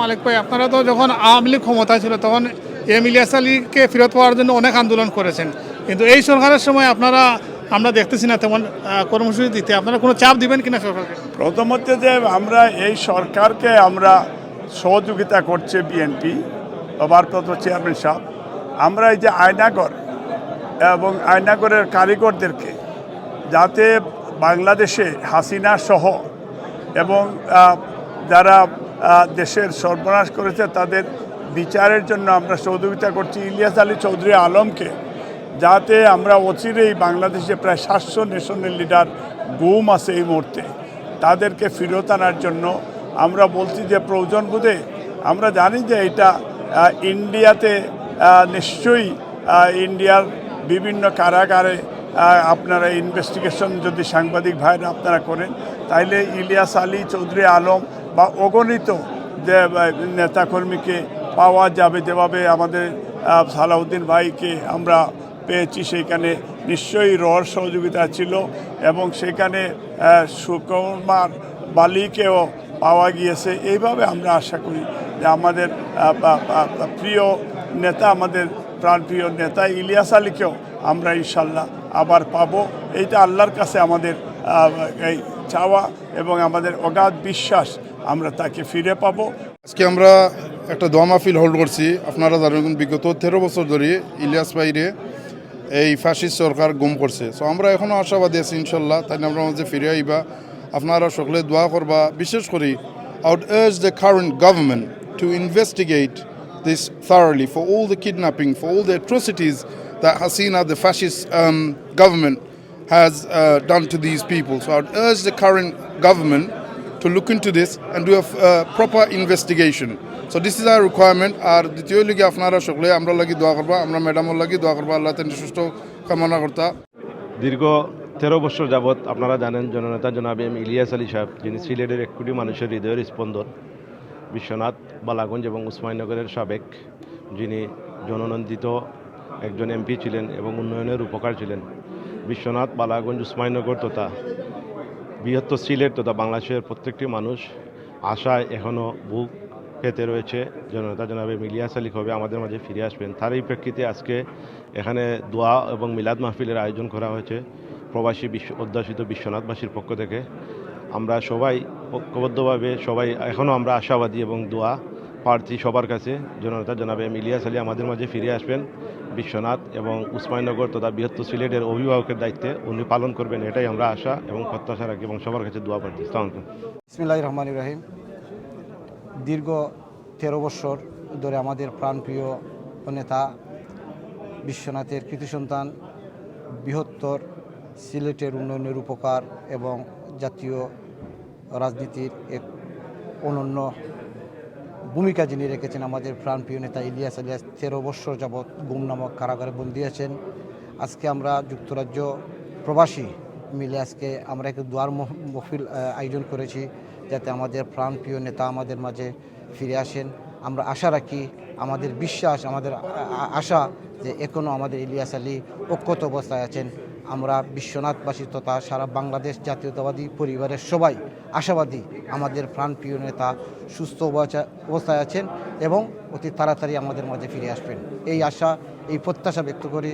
মালিক ভাই। আপনারা তো যখন আওয়ামী লীগ ক্ষমতা ছিল, তখন এম ইলিয়াস আলীকে ফেরত পাওয়ার জন্য অনেক আন্দোলন করেছেন। কিন্তু এই সরকারের সময় আপনারা, আমরা দেখতেছি না তেমন কর্মসূচি দিতে। আপনারা কোনো চাপ দিবেন কিনা সরকারকে? প্রথম হচ্ছে যে আমরা এই সরকারকে আমরা সহযোগিতা করছে বিএনপি ভারপ্রাপ্ত চেয়ারম্যান সাহেব। আমরা এই যে আয়নাগর এবং আয়নাগরের কারিগরদেরকে যাতে বাংলাদেশে হাসিনা সহ এবং যারা দেশের সর্বনাশ করেছে, তাদের বিচারের জন্য আমরা সহযোগিতা করছি। ইলিয়াস আলী চৌধুরী আলমকে যাতে আমরা অচিরেই বাংলাদেশে প্রায় সাতশো নেশনের লিডার গুম আছে এই মুহূর্তে, তাদেরকে ফেরত আনার জন্য আমরা বলছি যে প্রয়োজন বোধে আমরা জানি যে এটা ইন্ডিয়াতে নিশ্চয়ই ইন্ডিয়ার বিভিন্ন কারাগারে আপনারা ইনভেস্টিগেশন যদি সাংবাদিক ভাইরা আপনারা করেন, তাইলে ইলিয়াস আলী চৌধুরী আলম বা অগণিত যে নেতাকর্মীকে পাওয়া যাবে যেভাবে আমাদের সালাউদ্দিন ভাইকে আমরা পেয়েছি, সেইখানে নিশ্চয়ই রহর সহযোগিতা ছিল এবং সেখানে সুকুমার বালিকেও পাওয়া গিয়েছে। এইভাবে আমরা আশা করি যে আমাদের প্রিয় নেতা, আমাদের প্রাণপ্রিয় নেতা ইলিয়াস আলীকেও আমরা ইনশাল্লাহ আবার পাবো। এইটা আল্লাহর কাছে আমাদের এই চাওয়া এবং আমাদের অগাধ বিশ্বাস আমরা তাকে ফিরে পাব। আজকে আমরা একটা দোয়া মাহফিল হোল্ড করছি। আপনারা জানেন বিগত তেরো বছর ধরে ইলিয়াস বাইরে এই ফাঁসির সরকার গুম করছে। সো আমরা এখনও আশাবাদী আছি ইনশাল্লাহ, তাই আমরা মাঝে ফিরে আইবা। আপনারা সকলে দোয়া করবা। বিশেষ করে I urge the current government to investigate this thoroughly for all the kidnapping for all the atrocities the Hasina the fascist government has done to this peoples I urge the current government to look into this and do a uh, proper investigation. So this is our requirement. আর দ্বিতীয় লিগে আপনারা সকলে আমরা লাগি দোয়া করবা আমরা ম্যাডামর লাগি দোয়া করবা আল্লাহ তেন সুস্থ কামনা করতা দীর্ঘ তেরো বছর যাবৎ আপনারা জানেন জননেতা জনাব এম ইলিয়াস আলী সাহেব যিনি সিলেটের এক কোটি মানুষের হৃদয়ের স্পন্দন বিশ্বনাথ বালাগঞ্জ এবং উসমানীনগরের সাবেক যিনি জননন্দিত একজন এমপি ছিলেন এবং উন্নয়নের উপকার ছিলেন বিশ্বনাথ বালাগঞ্জ উসমানীনগর তথা বৃহত্তর সিলেট তথা বাংলাদেশের প্রত্যেকটি মানুষ আশায় এখনও বুক পেতে রয়েছে। জনতা জনাবে মিলিয়াস আলী কবে আমাদের মাঝে ফিরে আসবেন। তারই প্রেক্ষিতে আজকে এখানে দোয়া এবং মিলাদ মাহফিলের আয়োজন করা হয়েছে প্রবাসী বিশ্ব অধ্যাসিত বিশ্বনাথবাসীর পক্ষ থেকে। আমরা সবাই ঐক্যবদ্ধভাবে, সবাই এখনও আমরা আশাবাদী এবং দোয়া প্রার্থী সবার কাছে। জনতা জনাবে মিলিয়াস আলী আমাদের মাঝে ফিরে আসবেন। বিশ্বনাথ এবং উসমানীনগর তথা বৃহত্তর সিলেটের অভিভাবকের দায়িত্বে উনি পালন করবেন, এটাই আমরা আশা এবং প্রত্যাশা রাখি এবং সবার কাছে দোয়া প্রার্থী আসসালামু ইসমিল্লাহ রহমান ইব্রাহিম দীর্ঘ তেরো বছর ধরে আমাদের প্রাণপ্রিয় নেতা, বিশ্বনাথের কৃতি সন্তান, বৃহত্তর সিলেটের উন্নয়নের উপকার এবং জাতীয় রাজনীতির এক অনন্য ভূমিকা যিনি রেখেছেন আমাদের প্রাণপ্রিয় নেতা ইলিয়াস আলিয়াস, তেরো বৎসর যাবৎ গুম নামক কারাগারে বন্দি আছেন। আজকে আমরা যুক্তরাজ্য প্রবাসী মিলে আজকে আমরা একটু দুয়ার মহ- মহফিল আয়োজন করেছি যাতে আমাদের প্রাণপ্রিয় নেতা আমাদের মাঝে ফিরে আসেন। আমরা আশা রাখি, আমাদের বিশ্বাস, আমাদের আশা যে এখনও আমাদের ইলিয়াস আলী অক্ষত অবস্থায় আছেন। আমরা বিশ্বনাথবাসী তথা সারা বাংলাদেশ জাতীয়তাবাদী পরিবারের সবাই আশাবাদী আমাদের প্রাণপ্রিয় নেতা সুস্থ অবস্থায় আছেন এবং অতি তাড়াতাড়ি আমাদের মাঝে ফিরে আসবেন। এই আশা, এই প্রত্যাশা ব্যক্ত করে